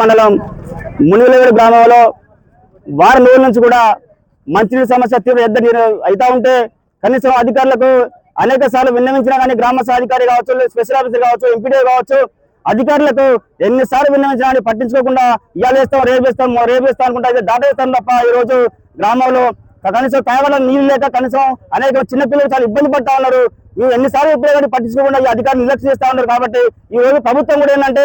మండలం మునిగలవేడు గ్రామంలో వారం రోజుల నుంచి కూడా మంచినీటి సమస్య తీవ్ర ఎద్ద నీరు అవుతా ఉంటే కనీసం అధికారులకు అనేక సార్లు విన్నవించినా కానీ గ్రామ అధికారి కావచ్చు స్పెషల్ ఆఫీసర్ కావచ్చు ఎంపీడీ కావచ్చు అధికారులకు ఎన్నిసార్లు విన్నవించినా కానీ పట్టించుకోకుండా ఇవాళ వేస్తాం రేపు వేస్తాం రేపు వేస్తాం అనుకుంటా అయితే దాట తప్ప ఈ రోజు గ్రామంలో కనీసం కేవలం నీళ్ళు లేక కనీసం అనేక చిన్న పిల్లలు చాలా ఇబ్బంది పడతా ఉన్నారు. ఇవి ఎన్నిసార్లు ఎప్పుడే కానీ పట్టించుకోకుండా ఈ అధికారులు నిర్లక్ష్యం చేస్తూ ఉన్నారు కాబట్టి ఈ రోజు ప్రభుత్వం కూడా ఏంటంటే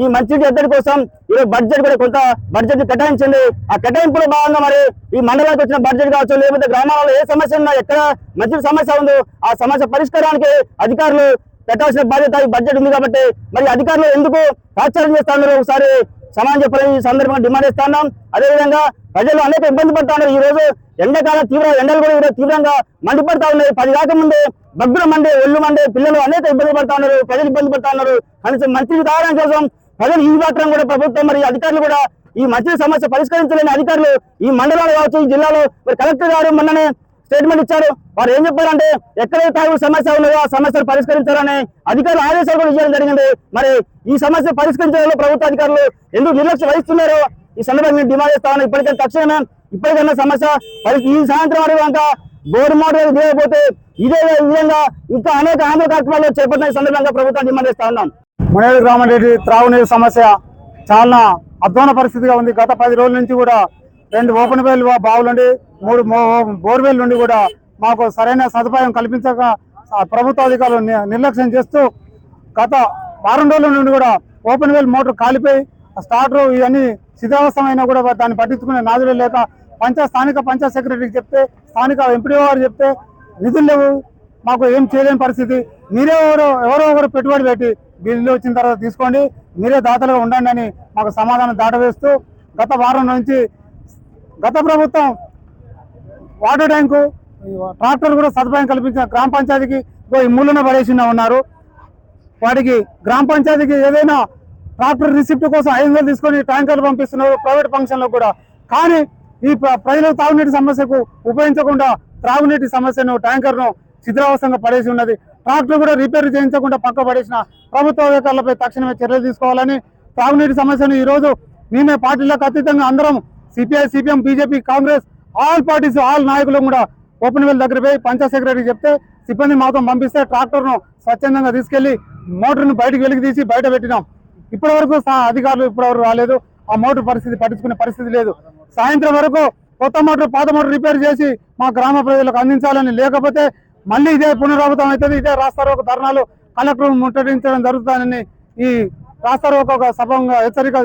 ఈ మంచినీటి ఎద్దడి కోసం ఈరోజు బడ్జెట్ కూడా కొంత బడ్జెట్ కేటాయించింది. ఆ కేటాయింపులో భాగంగా మరి ఈ మండలానికి వచ్చిన బడ్జెట్ కావచ్చు లేకపోతే గ్రామాలలో ఏ సమస్య ఉన్నా ఎక్కడ మంచి సమస్య ఉందో ఆ సమస్య పరిష్కారానికి అధికారులు పెట్టాల్సిన బాధ్యత ఈ బడ్జెట్ ఉంది కాబట్టి మరి అధికారులు ఎందుకు తాత్సారం చేస్తున్నారు ఒకసారి సమానం చెప్పాలని ఈ సందర్భంగా డిమాండ్ చేస్తున్నాం అదేవిధంగా ప్రజలు అనేక ఇబ్బంది పడుతున్నారు ఈ రోజు ఎండాకాలం తీవ్ర ఎండలు కూడా ఈరోజు తీవ్రంగా మండిపడతా ఉన్నాయి. పది కాక ముందే బగ్గుల మండే ఒళ్ళు మండే పిల్లలు అనేక ఇబ్బంది పడతా ఉన్నారు. ప్రజలు ఇబ్బంది పడతా ఉన్నారు. కనీసం మంచిని తాగడం కోసం ప్రజలు ఈ మాత్రం కూడా ప్రభుత్వం మరి అధికారులు కూడా ఈ మధ్య సమస్య పరిష్కరించలేని అధికారులు ఈ మండలాలు కావచ్చు ఈ జిల్లాలో మరి కలెక్టర్ గారు మొన్ననే స్టేట్మెంట్ ఇచ్చారు. వారు ఏం చెప్పారంటే ఎక్కడైతే తాగు సమస్య ఉన్నదో ఆ సమస్యను పరిష్కరించాలని అధికారులు ఆదేశాలు కూడా ఇవ్వడం జరిగింది. మరి ఈ సమస్య పరిష్కరించడంలో ప్రభుత్వ అధికారులు ఎందుకు నిర్లక్ష్యం వహిస్తున్నారో ఈ సందర్భంగా మేము డిమాండ్ చేస్తామని ఇప్పటికైనా తక్షణమే ఇప్పటికైనా సమస్య ఈ సాయంత్రం వరకు కనుక బోర్డు మోడల్ ఇదే విధంగా ఇంకా అనేక హామీ కార్యక్రమాలు చేపట్టిన సందర్భంగా ప్రభుత్వం డిమాండ్ చేస్తా ఉన్నాం. మునేరు గ్రామం రెడ్డి త్రాగునీరు సమస్య చాలా అధ్వాన పరిస్థితిగా ఉంది. గత పది రోజుల నుంచి కూడా రెండు ఓపెన్ వెల్ బావులుండి మూడు బోర్వెల్ నుండి కూడా మాకు సరైన సదుపాయం కల్పించక ప్రభుత్వ అధికారులు నిర్లక్ష్యం చేస్తూ గత వారం రోజుల నుండి కూడా ఓపెన్ వెల్ మోటార్ కాలిపోయి స్టార్టర్ ఇవన్నీ శిథిలావస్థమైనా కూడా దాన్ని పట్టించుకునే నాదులు లేక పంచ స్థానిక పంచాయత్ సెక్రటరీకి చెప్తే స్థానిక ఎంపీడీ వారు చెప్తే నిధులు లేవు. మాకు ఏం చేయలేని పరిస్థితి. మీరే ఎవరో ఎవరో ఒకరు పెట్టుబడి పెట్టి బిల్లు వచ్చిన తర్వాత తీసుకోండి. మీరే దాతలుగా ఉండండి అని మాకు సమాధానం దాటవేస్తూ గత వారం నుంచి గత ప్రభుత్వం వాటర్ ట్యాంకు ట్రాక్టర్ కూడా సదుపాయం కల్పించిన గ్రామ పంచాయతీకి ఈ మూలన పడేసి ఉన్నారు. వాటికి గ్రామ పంచాయతీకి ఏదైనా ట్రాక్టర్ రిసిప్ట్ కోసం ఐదు వందలు తీసుకొని ట్యాంకర్లు పంపిస్తున్నారు ప్రైవేట్ ఫంక్షన్లో కూడా. కానీ ఈ ప్ర- ప్రజల తాగునీటి సమస్యకు ఉపయోగించకుండా త్రాగునీటి సమస్యను ట్యాంకర్ను శిథిలావస్థంగా పడేసి ఉన్నది. ట్రాక్టర్ కూడా రిపేర్ చేయించకుండా పక్క పడేసిన ప్రభుత్వ అధికారులపై తక్షణమే చర్యలు తీసుకోవాలని తాగునీటి సమస్యను ఈ రోజు మేమే పార్టీలకు అతీతంగా అందరం CPI CPM BJP Congress all parties all నాయకులు కూడా ఓపెన్ వెల్ దగ్గర పోయి పంచాయత్ సెక్రటరీ చెప్తే సిబ్బంది మాత్రం పంపిస్తే ట్రాక్టర్ను స్వచ్ఛందంగా తీసుకెళ్ళి మోటార్ను బయటకు వెలికి తీసి బయట పెట్టినాం. ఇప్పటి వరకు అధికారులు ఇప్పటివరకు రాలేదు. ఆ మోటార్ పరిస్థితి పట్టించుకునే పరిస్థితి లేదు. సాయంత్రం వరకు కొత్త మోటార్ పాత మోటార్ రిపేర్ చేసి మా గ్రామ ప్రజలకు అందించాలని లేకపోతే మళ్ళీ ఇదే పునరావృతం అవుతుంది. ఇదే రాస్తారోక ధర్నాలు కలెక్టర్ ముట్టడించడం జరుగుతుందని ఈ రాస్తారోక ఒక సభంగా హెచ్చరిక